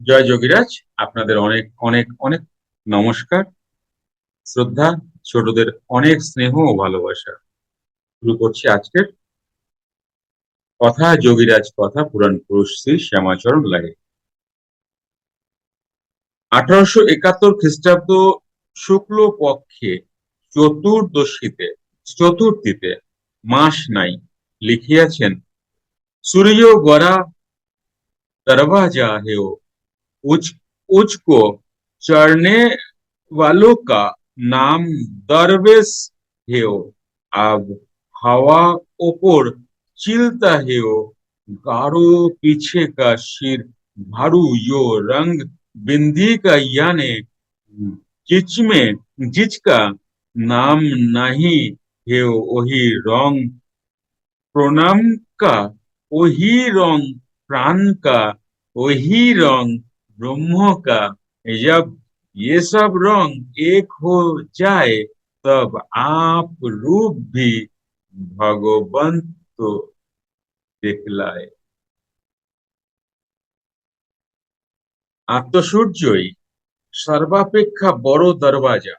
জয় যোগীরাজ, আপনাদের অনেক অনেক অনেক নমস্কার, শ্রদ্ধা, ছোটদের অনেক স্নেহ ও ভালোবাসা। শুরু করছি আজকের কথা, যোগীরাজ কথা, পুরাণ পুরুষ শ্রী শ্যামাচরণ লাগে আঠারোশো একাত্তর খ্রিস্টাব্দ শুক্ল পক্ষে চতুর্দশীতে, চতুর্থীতে মাস নাই লিখিয়াছেন, সূর্য গড়া দরওয়াজা হেও वो उच उचको चढ़ने वालों का नाम दरवेश है वो अब हवा ऊपर चिलता है वो गारो पीछे का सिर भारू, यो रंग बिंदी का यानी, जिच में, जिच का नाम नहीं है वही रंग प्रणाम का वही रंग प्राण का वही रंग ब्रह्म का जब ये सब रंग एक हो जाए तब आप रूप भी भगवंत तो दिखलाए আত্মসূর্যই সর্বাপেক্ষা বড় দরওয়াজা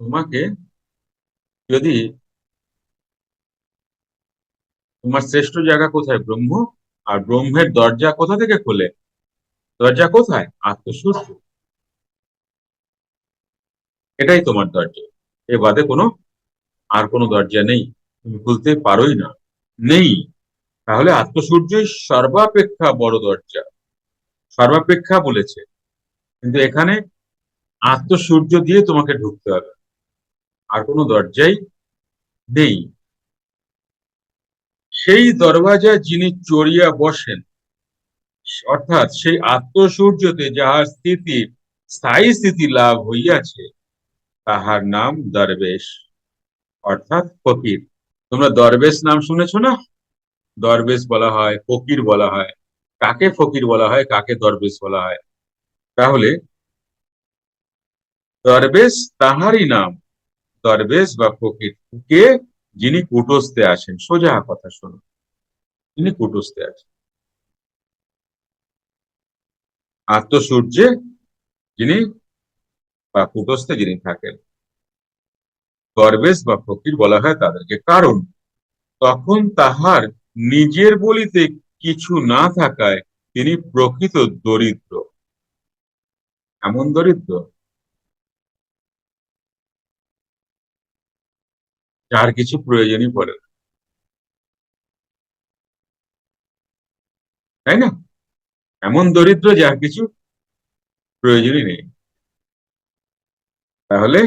তোমাকে যদি তোমার শ্রেষ্ঠ জায়গা কোথায়? ব্রহ্ম। আর ব্রহ্মের দরজা কোথা থেকে খোলে? দরজা কোথায়? আত্মসূর্য এটাই তোমার দরজা। এ বাদে কোনো, আর কোনো দরজা নেই। তুমি খুলতে পারোই না। নেই। তাহলে আত্মসূর্যই সর্বাপেক্ষা বড় দরজা। সর্বাপেক্ষা বলেছে। কিন্তু এখানে আত্মসূর্য দিয়ে তোমাকে ঢুকতে হবে। আর কোনো দরজাই নেই। সেই দরওয়াজা যিনি চড়িয়া বসেন, অর্থাৎ সেই আত্মসূর্যতে যাহার স্থিতি, স্থায়ী স্থিতি লাভ হইয়াছে, তাহার নাম দরবেশ, অর্থাৎ ফকির। তোমরা দরবেশ নাম শুনেছো না? দরবেশ বলা হয়, ফকির বলা হয়। কাকে ফকির বলা হয়, কাকে দরবেশ বলা হয়? তাহলে দরবেশ তাহারই নাম, দরবেশ বা ফকির। কে? যিনি কুটস্থে আসেন সোজা কথা শুনুন তিনি কুটস্থে আছেন। আত্মসূর্যে যিনি বা কুটস্থে যিনি থাকেন, গর্বেশ বা ফকির বলা হয় তাদেরকে। কারণ তখন তাহার নিজের বলিতে কিছু না থাকায় তিনি প্রকৃত দরিদ্র। এমন দরিদ্র? যার কিছু প্রয়োজনই পড়ে না। তাই না? এমন দরিদ্র যার কিছু প্রয়োজনই নেই। তাহলে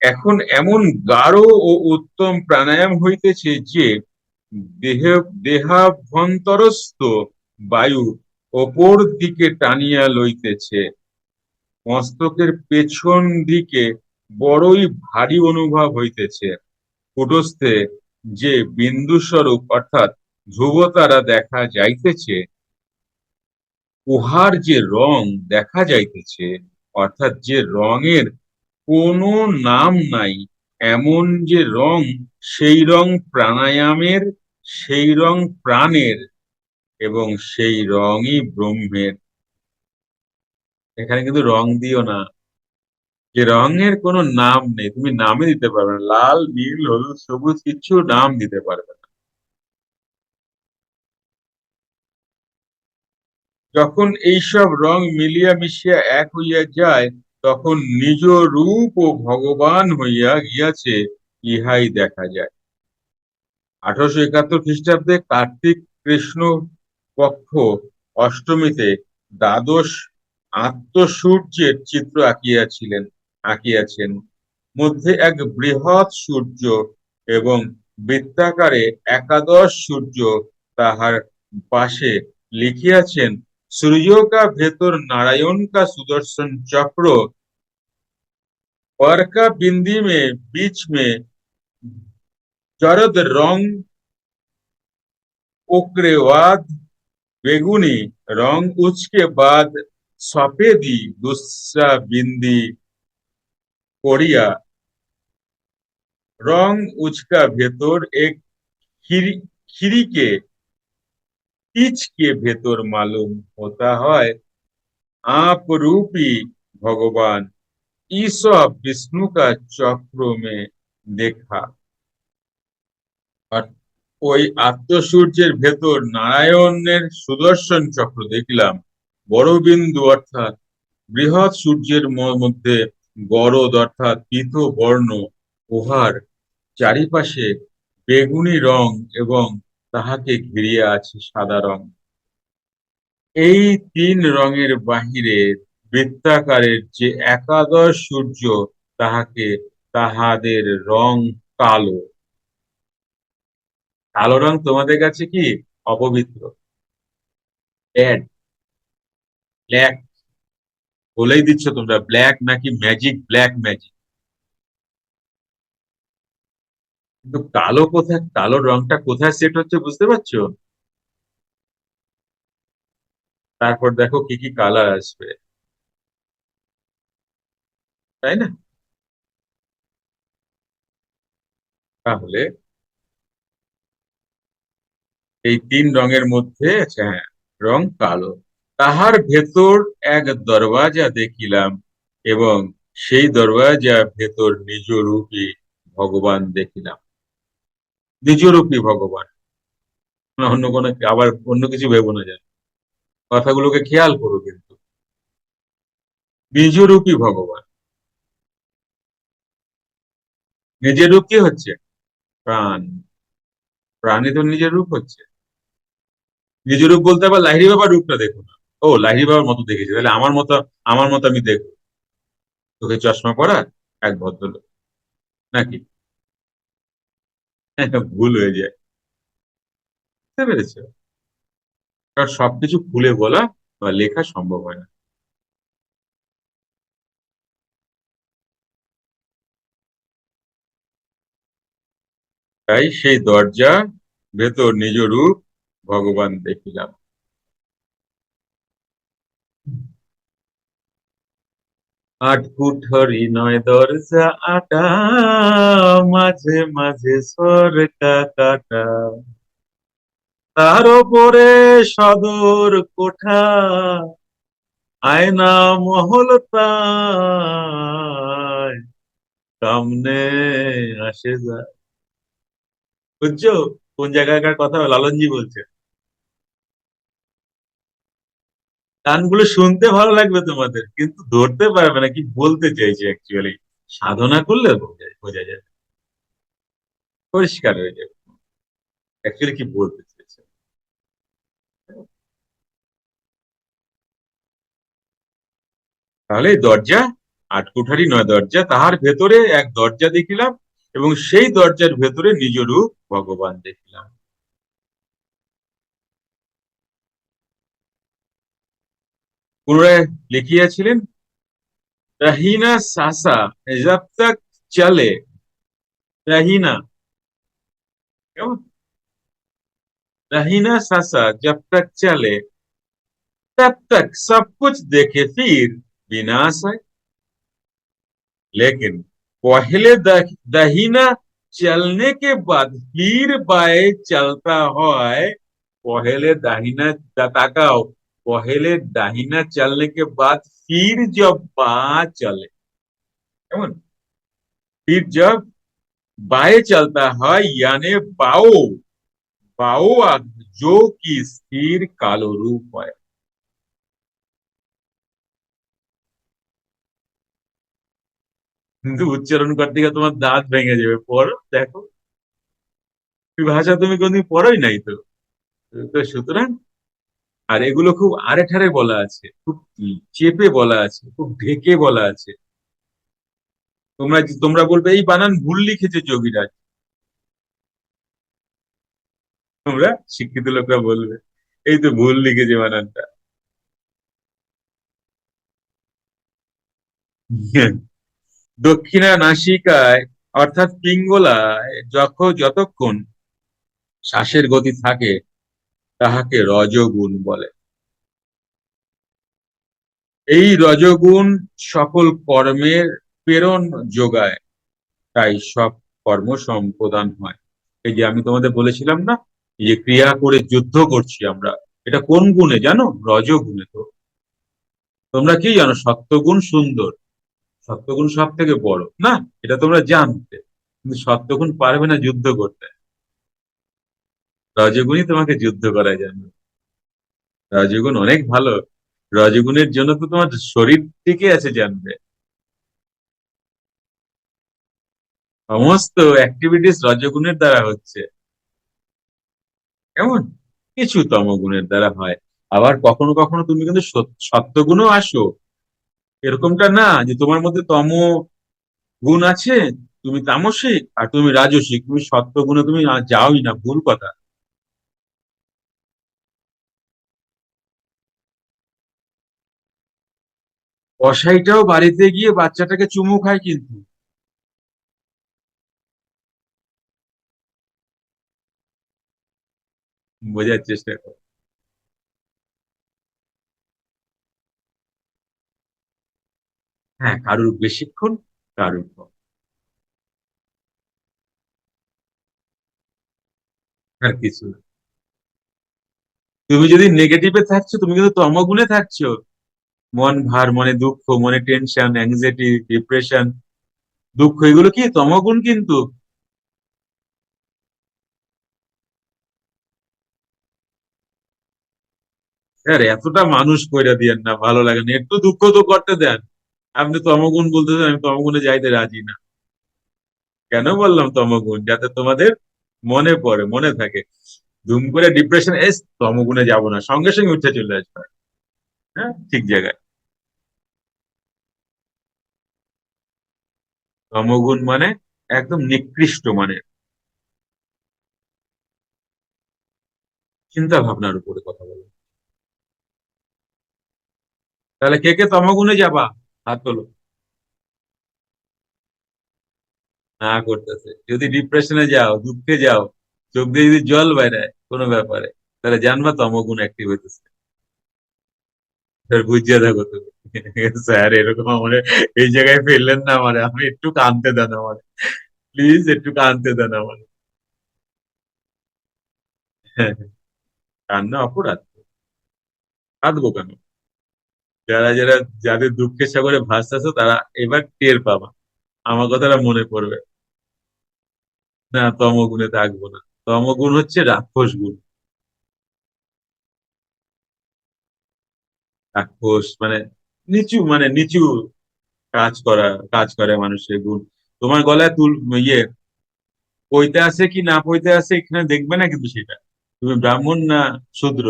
এখন এমন গাঢ় ও উত্তম প্রাণায়াম হইতেছে যে দেহ, দেহাভ্যন্তরস্থ বায়ু ওপর দিকে টানিয়া লইতেছে। মস্তকের পেছন দিকে বড়ই ভারী অনুভব হইতেছে। কুটস্থে যে বিন্দু স্বরূপ অর্থাৎ ধ্রুবতারা দেখা যাইতেছে, উহার যে রং দেখা যাইতেছে, অর্থাৎ যে রঙের কোনো নাম নাই, এমন যে রং সেই রং প্রাণায়ামের, সেই রং প্রাণের এবং সেই রঙই ব্রহ্মের। এখানে কিন্তু রং দিও না। যে রঙের কোনো নাম নেই, তুমি নামে দিতে পারবে না। লাল, নীল, হলুদ, সবুজ কিছু নাম দিতে পারবে না। যখন এইসব রং মিলিয়া মিশিয়া এক হইয়া যায়, তখন নিজ রূপ ও ভগবান হইয়া গিয়াছে, ইহাই দেখা যায়। আঠারোশো একাত্তর খ্রিস্টাব্দে কার্তিক কৃষ্ণ পক্ষ অষ্টমীতে দ্বাদশ আত্মসূর্যের চিত্র আঁকিয়াছিলেন। আঁকিয়াছেন মধ্যে এক বৃহৎ সূর্য এবং বৃত্তাকারে একাদশ সূর্য তাহার পাশে লিখিয়াছেন सूर्य का भेतर नारायण का सुदर्शन चक्र पर का बिंदी में बीच में जरद रंग उग्रवाद बेगुनी रंग उसके बाद सफेदी दूसरा बिंदी कोरिया रंग उसका भेतर एक खिरी के तीज के ভেতর मालूम होता है आप रूपी भगवान ईश्वर विष्णु का चक्र में देखा আর ওই আত্মসূর্যের ভেতর নারায়ণের সুদর্শন চক্র দেখলাম বড় বিন্দু অর্থাৎ বৃহৎ সূর্যের ম- মধ্যে গরদ অর্থাৎ পীত বর্ণ উহার চারিপাশে বেগুনি রং এবং তাহাকে ঘিরিয়ে আছে সাদা রং। এই তিন রঙের বাহিরে বৃত্তাকারের যে একাদশ সূর্য, তাহাকে তাহাদের রং কালো। কালো রং তোমাদের কাছে কি? অপবিত্র। ব্যাড ব্ল্যাক বলেই দিচ্ছ তোমরা ব্ল্যাক নাকি ম্যাজিক ব্ল্যাক ম্যাজিক কিন্তু কালো কোথায়, কালো রংটা কোথায় সেট হচ্ছে বুঝতে পারছ? তারপর দেখো কি কি কালার আসবে। তাই না? তাহলে এই তিন রঙের মধ্যে আচ্ছা হ্যাঁ রং কালো। তাহার ভেতর এক দরওয়াজা দেখিলাম এবং সেই দরওয়াজা ভেতর নিজ রূপী ভগবান দেখিলাম। নিজ রূপী ভগবান অন্য কোনো আবার অন্য কিছু ভেবো না যেন। কথাগুলোকে খেয়াল করো কিন্তু। নিজ রূপী ভগবান। নিজের রূপ কি হচ্ছে প্রাণ। প্রাণী তো নিজের রূপ হচ্ছে। নিজ রূপ বলতে আবার লাহিড়ি বাবার রূপটা দেখো না। ও, লাহিড়ি বাবার মতো দেখেছি। তাহলে আমার মতো আমার মতো আমি দেখব। তোকে চশমা পরা এক ভদ্রলোক। নাকি? ভুল হয়ে যায়। বুঝতে কারণ সবকিছু খুলে বলা বা লেখা সম্ভব হয় না। তাই সেই দরজা, ভেতর নিজ রূপ ভগবান দেখিলাম। আট কুঠরি নয় দরজা আটা, মাঝে মাঝে সরকা কাটা। তার ওপরে সদর কোঠা, আয়না মহল সামনে আসে যায়। বুঝছ? কোন জায়গাকার কথা লালনজি বলছে? গানগুলো শুনতে ভালো লাগবে তোমাদের, কিন্তু ধরতে পারবে না, কি বলতে চাইছে অ্যাকচুয়ালি সাধনা করলে বোঝা যায়। পরিষ্কার হয়ে যাবে। অ্যাকচুয়ালি কি বলতে চাইছে? তাহলে দরজা আট কুঠারি নয় দরজা, তাহার ভেতরে এক দরজা দেখিলাম এবং সেই দরজার ভেতরে নিজ রূপ ভগবান দেখিলাম। পুনরায় লিখিয়াছিলেন রহিনা সাসা জব তক চলে রহিনা কেমন रहीना सासा जब तक चले तब तक सब कुछ देखे फिर विनाश है लेकिन पहले द- दहीना चलने के बाद फिर बाएं चलता है पहले दाहिना ताकाओ पहले दाहिना चलने के बाद फिर जब बा चले কেমন फिर जब बाएं चलता है यानी बाओ बाओ जो कि स्थिर कालो रूप है কিন্তু উচ্চারণ করতে গিয়ে তোমার দাঁত ভেঙে যাবে পড়ো দেখো এই ভাষা তুমি কোনদিন পড়োই নাই তো তো সুতরাং আর এগুলো খুব আরে ঠারে বলা আছে, খুব চেপে বলা আছে, খুব ঢেকে বলা আছে। তোমরা তোমরা বলবে, এই বানান ভুল লিখেছে যোগীরাজ। তোমরা শিক্ষিত লোকরা বলবে, এই তো ভুল লিখেছে বানানটা। দক্ষিণা নাসিকায়, অর্থাৎ পিঙ্গলায় যখন যতক্ষণ শ্বাসের গতি থাকে তাহাকে রজগুণ বলে। এই রজগুণ সকল কর্মের প্রেরণ যোগায়, তাই সব কর্ম সম্পাদন হয়। এই যে আমি তোমাদের বলেছিলাম না যে ক্রিয়া করে যুদ্ধ করছি আমরা, এটা কোন গুণে জানো? রজগুণে তো। তোমরা কি জানো? সত্যগুণ সুন্দর। সত্যগুণ সব থেকে বড়, না? এটা তোমরা জানতে। কিন্তু সত্যগুণ পারবে না যুদ্ধ করতে। রজগুণই তোমাকে যুদ্ধ করায় জানবে রজগুণ অনেক ভালো। রজগুণের জন্য তো তোমার শরীর টিকে আছে জানবে। সমস্ত অ্যাক্টিভিটিস রজগুণের দ্বারা হচ্ছে। কেমন? কিছু তমগুণের দ্বারা হয়। আবার কখনো কখনো তুমি কিন্তু সত্যগুণও আসো। এরকমটা না যে তোমার মধ্যে তম গুণ আছে, তুমি তামসিক আর তুমি রাজসিক। তুমি সত্যগুণে তুমি যাওই না, ভুল কথা। কসাইটাও বাড়িতে গিয়ে বাচ্চাটাকে চুমু খায় কিন্তু। বোঝার চেষ্টা কর। হ্যাঁ কারুর বেশিক্ষণ, কারুর কম। আর কিছু না। তুমি যদি নেগেটিভে থাকছো, তুমি কিন্তু তমগুণে থাকছো। মন ভার, মনে দুঃখ, মনে টেনশন অ্যাংজাইটি ডিপ্রেশন দুঃখ এগুলো কি? তমগুণ কিন্তু। স্যার এতটা মানুষ কইরা দিয়েন না, ভালো লাগে না। একটু দুঃখ তো করতে দেন। আপনি তমগুণ বলতেছেন, আমি তমগুণে যাইতে রাজি না। কেন বললাম তমগুণ? যাতে তোমাদের মনে পড়ে, মনে থাকে। ধুম করে ডিপ্রেশন এস, তমগুণে যাব না। সঙ্গে সঙ্গে উঠে চলে আসবে। হ্যাঁ ঠিক জায়গায়। তমগুণ মানে একদম নিকৃষ্ট মানে। চিন্তা ভাবনার উপরে কথা বলো। তাহলে কে কে তমগুণে যাবা? হাত তোলো। না করতেছে। যদি ডিপ্রেশনে যাও, দুঃখে যাও, চোখ দিয়ে যদি জল বাইরায় কোনো ব্যাপারে, তাহলে জানবা তমগুণ অ্যাক্টিভ হইতেছে। বুঝিয়ে দেখো তুমি স্যার, এরকম আমার এই জায়গায় ফেললেন না আমার। আমি একটু কানতে দেন আমার। প্লিজ একটু কানতে দেন আমার। কান্না অপরাধ। কাঁদবো কেন? যারা যারা যাদের দুঃখের সাগরে ভাসতেছো তারা এবার টের পাবা। আমার কথাটা মনে পড়বে। না, তমগুণে থাকব না। তমগুণ হচ্ছে রাক্ষস গুণ। রাক্ষস মানে নিচু মানে নিচু কাজ করা, কাজ করে মানুষের গুণ। তোমার গলায় তুল ইয়ে পইতে আছে কি না পইতে আছে এখানে দেখবে না কিন্তু সেটা? তুমি ব্রাহ্মণ না শূদ্র?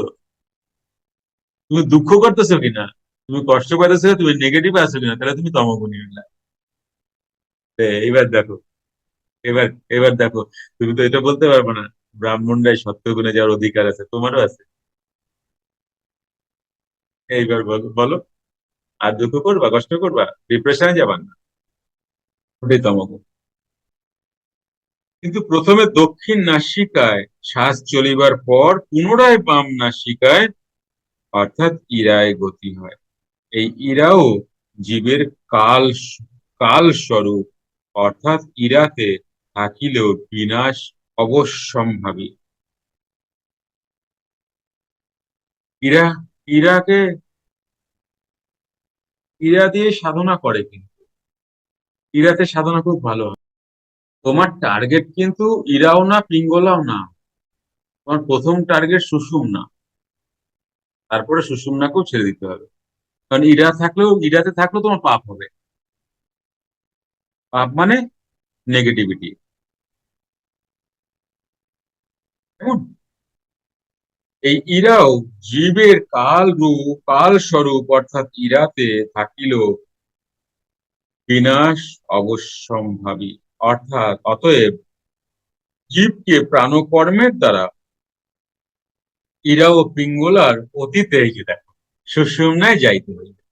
তুমি দুঃখ করতেছো কিনা? তুমি কষ্ট পাইতেছো তুমি নেগেটিভ আছো কিনা? তাহলে তুমি তমগুণী হইলা। এবার দেখো, এবার এবার দেখো, তুমি তো এটা বলতে পারবে না। ব্রাহ্মণরাই সত্য গুণে যাওয়ার অধিকার আছে, তোমারও আছে। এইবার বলো বলো। আর দুঃখ করবা, কষ্ট করবা ডিপ্রেশনে যাবার না। ওটাই তমগুণ কিন্তু প্রথমে দক্ষিণ নাসিকায় শ্বাস চলিবার পর পুনরায় বাম নাসিকায় অর্থাৎ ইরায় গতি হয়। এই ইরাও জীবের কাল কাল স্বরূপ অর্থাৎ ইরাতে থাকিলেও বিনাশ অবশ্যম্ভাবী। ইরা, ইরাকে ইরা দিয়ে সাধনা করে কিন্তু। ইরাতে সাধনা খুব ভালো হয়। তোমার টার্গেট কিন্তু ইরাও না, পিঙ্গলাও না। তোমার প্রথম টার্গেট সুষুম না। তারপরে সুষুম্নাকেও ছেড়ে দিতে হবে। কারণ ইরা থাকলেও, ইরাতে থাকলেও তোমার পাপ হবে। পাপ মানে নেগেটিভিটি কেমন? এই ইরাও জীবের কাল রূপ, কাল স্বরূপ অর্থাৎ ইরাতে থাকিল। বিনাশ অবশ্যম্ভাবী, অর্থাৎ অতএব জীবকে প্রাণকর্মের দ্বারা ইরা ও পিঙ্গলার অতীতে এই যে দেখো, সুষুম্নায় যাইতে হইবে।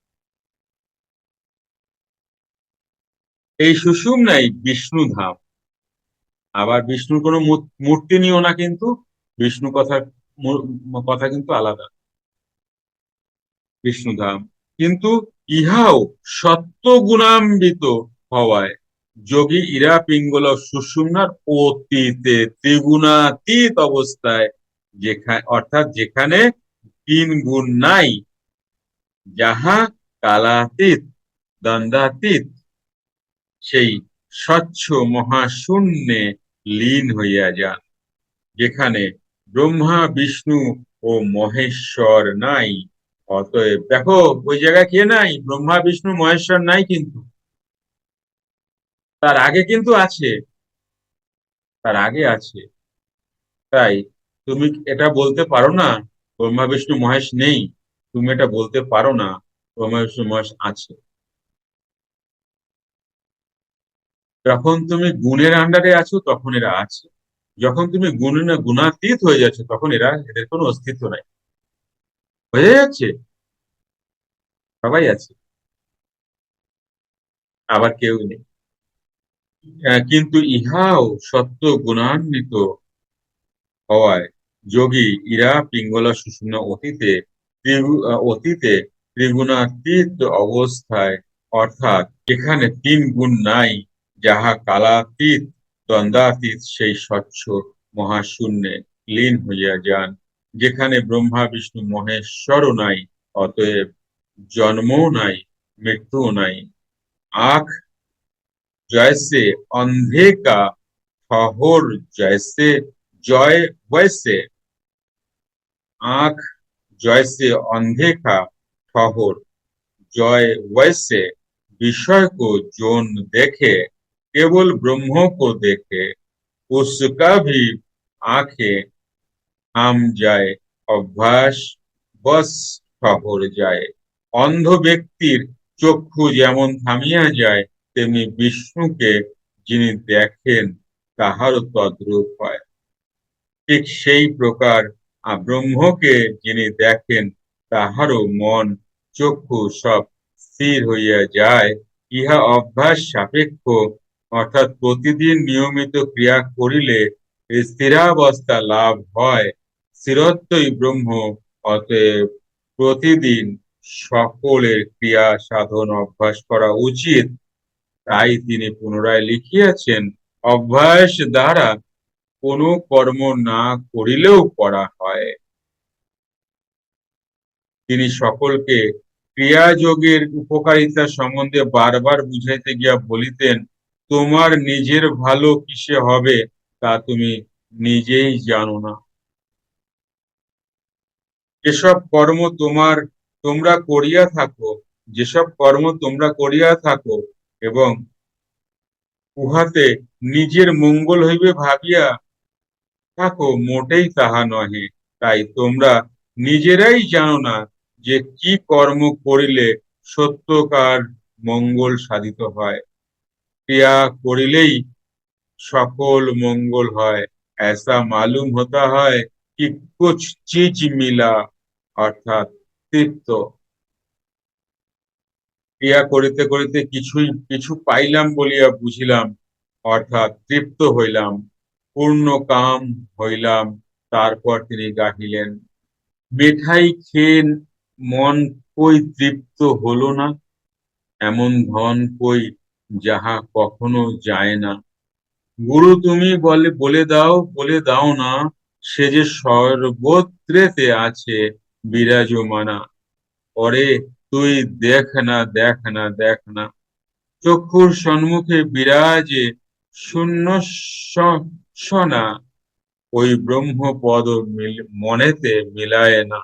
এই সুষুম্নাই বিষ্ণু ধাম। আবার বিষ্ণুর কোনো মূর্তি নিও না কিন্তু, বিষ্ণু কথা কথা কিন্তু আলাদা। বিষ্ণুধাম। কিন্তু ইহাও সত্য গুণান্বিত হওয়ায় যোগী ইরা পিঙ্গল সুষুম্নার অতীতে ত্রিগুণাতীত অবস্থায় যেখানে, অর্থাৎ যেখানে তিন গুণ নাই, যাহা কালাতীত, দ্বন্দ্বাতীত, সেই স্বচ্ছ মহাশূন্যে লীন হইয়া যান। যেখানে ব্রহ্মা, বিষ্ণু ও মহেশ্বর নাই। অতএব দেখো, ওই জায়গায় কে নাই? ব্রহ্মা, বিষ্ণু, মহেশ্বর নাই কিন্তু। তার আগে কিন্তু আছে। তার আগে আছে। তাই তুমি এটা বলতে পারো না, ব্রহ্মা, বিষ্ণু, মহেশ নেই। তুমি এটা বলতে পারো না, ব্রহ্মা, বিষ্ণু, মহেশ আছে। যখন তুমি গুণের আন্ডারে আছো, তখন এরা আছে। যখন তুমি গুণ গুণাতীত হয়ে যাচ্ছ, তখন এরা এদের কোনো অস্তিত্ব নাই। হয়ে যাচ্ছে। সবাই আছে। আবার কেউ নেই। কিন্তু ইহাও সত্য গুণান্বিত হওয়ায় যোগী ইরা পিঙ্গলা সুষুম্ন অতীতে অতীতে ত্রিগুণাতীত অবস্থায়, অর্থাৎ এখানে তিন গুণ নাই, যাহা কালাতীত দ্বন্দ্বাতীত সেই স্বচ্ছ মহাশূন্যে লীন হইয়া যান, যেখানে ব্রহ্মা, বিষ্ণু, মহেশ্বরও নাই, অতএব জন্মও নাই, মৃত্যুও নাই। আখ জয়সে অন্ধে কা ফহর জয়সে, জয় বয়সে আখ জয়সে অন্ধে কা ফহর, জয় বয়সে বিষয় কো জোন দেখে केवल ब्रह्म को देखे उसका भी आंखें থাম যায় অভ্যাস বস শহর যায় অন্ধ ব্যক্তির চক্ষু যেমন থামিয়া যায় তেমনি বিষ্ণুকে যিনি দেখেন তাহারও তদ্রূপ হয় ঠিক সেই প্রকার ব্রহ্মকে যিনি দেখেন তাহারও মন চক্ষু সব স্থির হইয়া যায় ইহা অভ্যাস সাপেক্ষ অর্থাৎ প্রতিদিন নিয়মিত ক্রিয়া করিলে স্থিরাবস্থা লাভ হয়। স্থিরত্বই ব্রহ্ম, অতএব প্রতিদিন সকলের ক্রিয়া সাধন অভ্যাস করা উচিত। তাই তিনি পুনরায় লিখিয়াছেন, অভ্যাস দ্বারা কোনো কর্ম না করিলেও করা হয়। তিনি সকলকে ক্রিয়াযোগের উপকারিতা সম্বন্ধে বারবার বুঝাইতে গিয়া বলিতেন তোমার নিজের ভালো কিসে হবে তা তুমি নিজেই জানো না। যেসব কর্ম তোমার, তোমরা করিয়া থাকো, যেসব কর্ম তোমরা করিয়া থাকো এবং উহাতে নিজের মঙ্গল হইবে ভাবিয়া থাকো, মোটেই তাহা নহে। তাই তোমরা নিজেরাই জানো না যে কি কর্ম করিলে সত্যকার মঙ্গল সাধিত হয়। ক্রিয়া করিলেই সকল মঙ্গল হয় ऐसा मालूम होता है कि कुछ चीज मिला অর্থাৎ তৃপ্ত ক্রিয়া করিতে করিতে কিছুই কিছু পাইলাম বলিয়া বুঝিলাম অর্থাৎ তৃপ্ত হইলাম পূর্ণ কাম হইলাম তারপর তিনি গাহিলেন মিঠাই খেয়ে মন কই তৃপ্ত হলো না এমন ধন কই যাহা কখনো যায় না। গুরু তুমি বলে বলে দাও বলে দাও না, সে যে সর্বত্রেতে আছে, বিরাজমানা। পরে তুই দেখ না দেখ না দেখ না। চক্ষুর সম্মুখে বিরাজে, শূন্য সনা। ওই ব্রহ্মপদ মনেতে মিলায় না।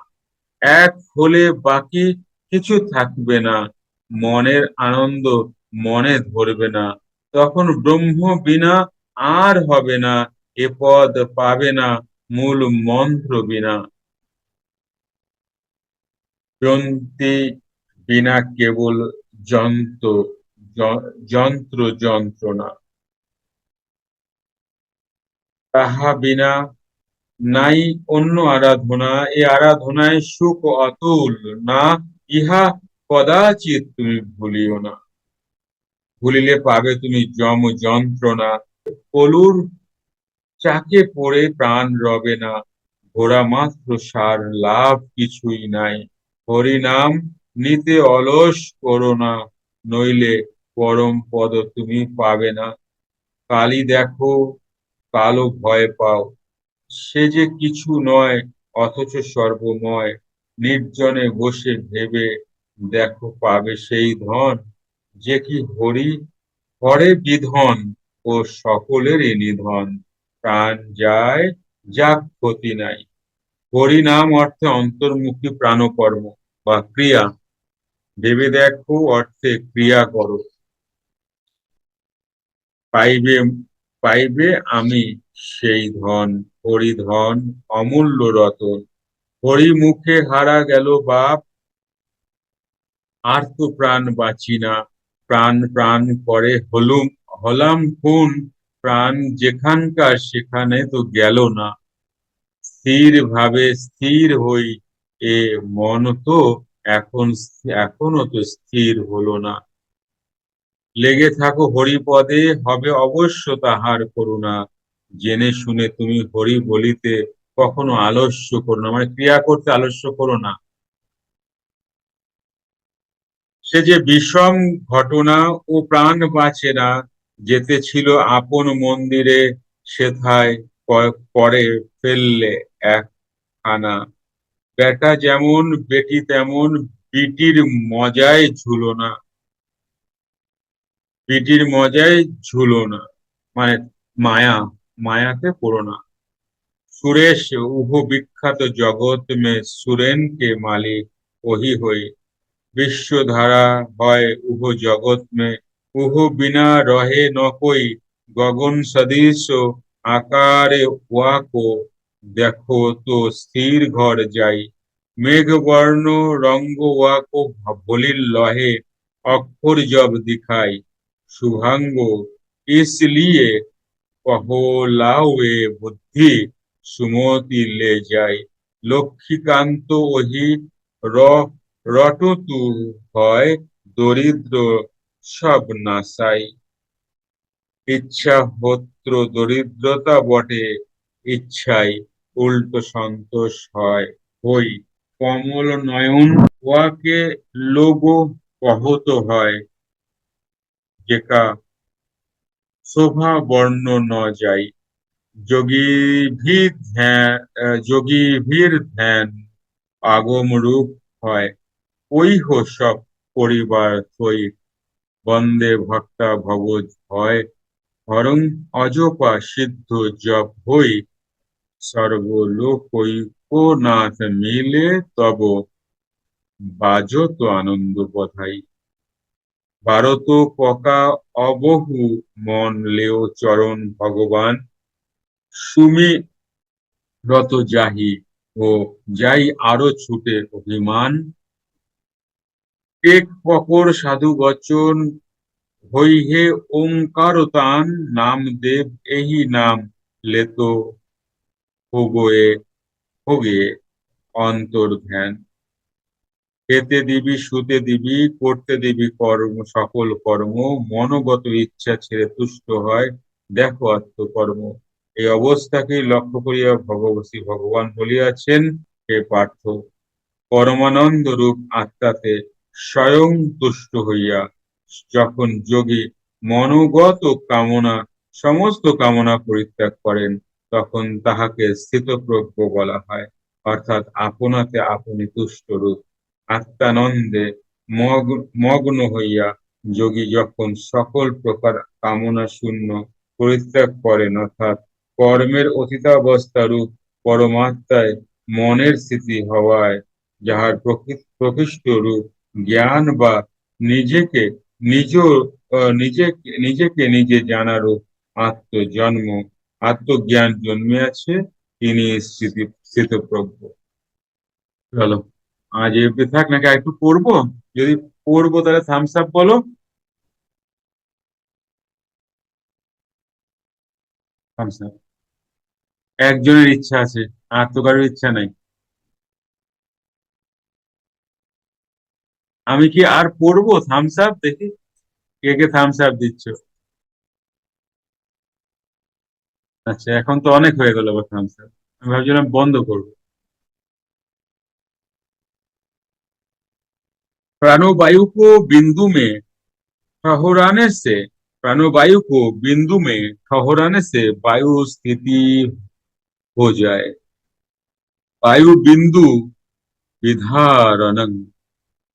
এক হলে বাকি কিছু থাকবে না। মনের আনন্দ মনে ধরবে না। তখন ব্রহ্ম বিনা আর হবে না, এ পদ পাবে না, মূল মন্ত্র বিনা। গ্রন্থি বিনা কেবল যন্ত্র যন্ত্র যন্ত্রণা। তাহা বিনা নাই অন্য আরাধনা, এ আরাধনায় সুখ অতুল না, ইহা কদাচিৎ তুমি ভুলিও না। ভুলিলে পাবে তুমি যম যন্ত্রণা। কলুর চাকে পড়ে প্রাণ রবে না। ঘোড়া মাত্র সার, লাভ কিছুই নাই। হরিনাম, নিতে অলস করো না, নইলে পরম পদ তুমি পাবে না। কালি দেখো, কালো ভয় পাও। সে যে কিছু নয়, অথচ সর্বময়। নির্জনে বসে ভেবে দেখো পাবে সেই ধন। যে কি হরি হরে বিধন ও সকলেরই নিধন। প্রাণ যায় যা ক্ষতি নাই। হরি নাম অর্থে অন্তর্মুখী প্রাণকর্ম বা ক্রিয়া। ভেবে দেখো অর্থে ক্রিয়া করো। পাইবে পাইবে আমি সেই ধন হরিধন অমূল্য রতন। হরি মুখে হারা গেল বাপ, আর তো প্রাণ বাঁচি না। প্রাণ প্রাণ করে হলুম, হলাম খুন, প্রাণ যেখানকার সেখানে তো গেল না। স্থির ভাবে স্থির হই এ মন তো এখন এখনও তো স্থির হলো না। লেগে থাকো হরিপদে, হবে অবশ্য তাহার করুণা। জেনে শুনে তুমি হরি বলিতে কখনো আলস্য করো না মানে ক্রিয়া করতে আলস্য করো না। সে যে বিষম ঘটনা ও প্রাণ বাঁচে না, যেতে ছিল আপন মন্দিরে, সেথায় পরে ফেললে এক খানা বেটা যেমন, বেটি তেমন, বিটির মজায় ঝুলো না। বিটির মজায় ঝুলো না। মানে মায়া, মায়াতে পড়ো না। সুরেশ, উহ বিখ্যাত জগৎ মে সুরেনকে মালিক, ওহি হই বিশ্বধারা হয় উহ জগৎ মে উহ বিনা রহে ন কই গগন সদৃশ আকারে ওয়াকো দেখো তো স্থির ঘর যাই মেঘ বর্ণ রঙ্গ ওয়াকো বলির লহে অক্ষর জব দিখাই শুভাঙ্গ इसलिए কহলাওয়ে বুদ্ধি সুমতি লে যায় লক্ষ্মীকান্ত ওহি র রটতু হয় দরিদ্র সব নাসাই ইচ্ছা হত্র দরিদ্রতা বটে ইচ্ছাই উল্টো সন্তোষ হয়। হই কমল নয়ন ওয়াকে লোগ কহত হয়, যেকা শোভা বর্ণ ন যাই যোগীভীর ধ্যান যোগী যোগীভীর ধ্যান আগম রূপ হয়। ঐহ সব পরিবার থই বন্দে ভক্তা ভগজ হয় হরং অজপা সিদ্ধ জপ হই। সর্বলোকৈকনাথ মিলে তব বাজত আনন্দ বধাই। ভারত পকা অবহু মন লেও চরণ ভগবান। সুমি রত যাহি ও যাই আরও ছুটে অভিমান। এক পকর সাধু বচন হই হে ওঙ্কার তান নাম দেব এই নাম, লেত হোগে হোগে অন্তর ধ্যান। খেতে দিবি, শুতে দিবি, করতে দিবি কর্ম, সকল কর্ম, মনোগত ইচ্ছা ছেড়ে তুষ্ট হয়, দেখো আত্মকর্ম। এই অবস্থাকে লক্ষ্য করিয়া ভগবতী ভগবান বলিয়াছেন, হে পার্থ, পরমানন্দ রূপ আত্মাতে স্বয়ং তুষ্ট হইয়া যখন যোগী মনোগত কামনা, সমস্ত কামনা পরিত্যাগ করেন, তখন তাহাকে স্থিতপ্রজ্ঞ বলা হয়। অর্থাৎ আপনাতে আপনি তুষ্ট রূপ। আত্মানন্দে মগ্ন হইয়া যোগী যখন সকল প্রকার কামনা শূন্য পরিত্যাগ করেন, অর্থাৎ কর্মের অতীতাবস্থা রূপ পরমাত্মায় মনের স্থিতি হওয়ায়, যাহার প্রকৃষ্ট রূপ জ্ঞান বা নিজেকে নিজ নিজেকে নিজেকে নিজে জানারও আত্মজন্ম, আত্মজ্ঞান জন্মে আছে, তিনি স্থিতি, স্থিতপ্রজ্ঞ। চলো, আজ এফডি থাক, নাকি একটু পড়ব? যদি পড়ব, তাহলে থামস আপ বলো। থামস আপ একজনের ইচ্ছা আছে, আর তো কারোর ইচ্ছা নাই। আমি কি আর পড়বো থামস আপ দেখি কে কে থামস আপ দিচ্ছ আচ্ছা এখন তো অনেক হয়ে গেল থামস আপ আমি ভাবছিলাম বন্ধ করবো प्राणवायु को बिंदु में ठहराने से प्राणवायु को बिंदु में ठहराने से वायु स्थिति हो जाए বায়ু বিন্দু বিধারণং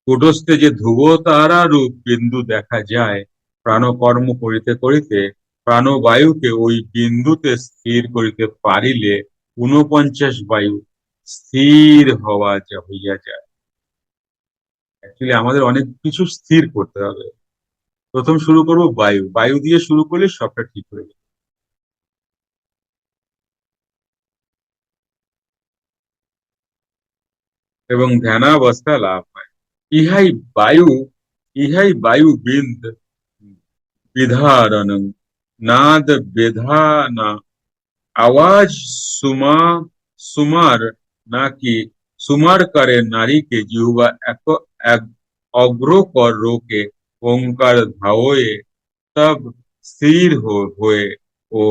কুটস্থে যে ধ্রুব তারা রূপ বিন্দু দেখা যায়, প্রাণকর্ম করিতে করিতে প্রাণবায়ুকে ওই বিন্দুতে স্থির করিতে পারিলে ঊনপঞ্চাশ বায়ু স্থির হওয়া হইয়া যায়। অ্যাকচুয়ালি আমাদের অনেক কিছু স্থির করতে হবে। প্রথম শুরু করব বায়ু। বায়ু দিয়ে শুরু করলে সবটা ঠিক হয়ে যাবে। এবং ধ্যানাবস্থা লাভ হয়। ইহাই বায়ু ইহাই বায়ু বিন্দ বিধারণ নাদ বেধানা আওয়াজ সুমা সুমার নাকি সুমার করে নারীকে জিহুবা এক এক অগ্রকর রোকে ओंकार धावोए तब स्थिर हो हुए ओ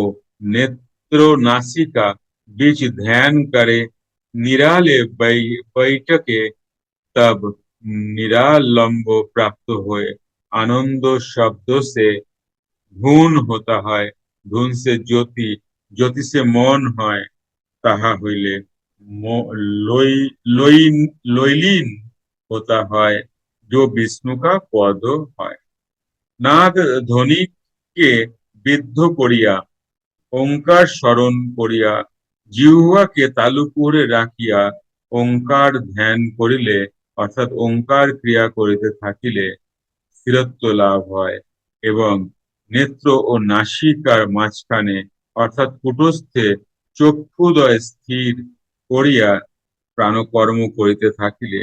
नेत्रो नासिका बीच ध्यान करे निराले बै- बैठके तब निरालंब प्राप्त हुए आनंद शब्द से धुन होता है धुन से ज्योति ज्योति से মন হয় তাহা হইলে ম- লই- লই- লইলিন होता है जो विष्णु का पद হয় নাদ ধ্বনিকে বিদ্ধ করিয়া ওঙ্কার স্মরণ করিয়া জিহুয়াকে তালু করে রাখিয়া ওঙ্কার ধ্যান করিলে অর্থাৎ ওঙ্কার ক্রিয়া করিতে থাকিলে স্থিরত্ব লাভ হয় এবং নেত্র ও নাসিকার মাঝখানে, অর্থাৎ কুটস্থে, চক্ষুদয় স্থির করিয়া প্রাণকর্ম করিতে থাকিলে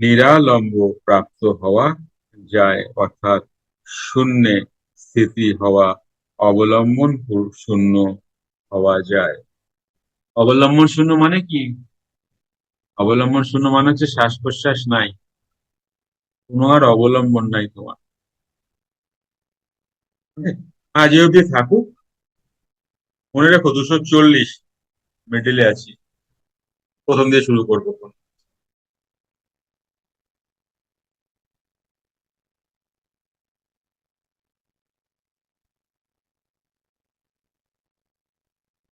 নিরালম্ব প্রাপ্ত হওয়া যায়, অর্থাৎ শূন্যে স্থিতি হওয়া, অবলম্বন শূন্য হওয়া যায়। অবলম্বন শূন্য মানে কি? অবলম্বন শূন্য মানে হচ্ছে শ্বাস প্রশ্বাস নাই। কোনো আর অবলম্বন নাই তোমার। আজ অব্দি থাকুক। মনে রাখো দুশো চল্লিশ মেডেলে আছি। প্রথম দিয়ে শুরু করব।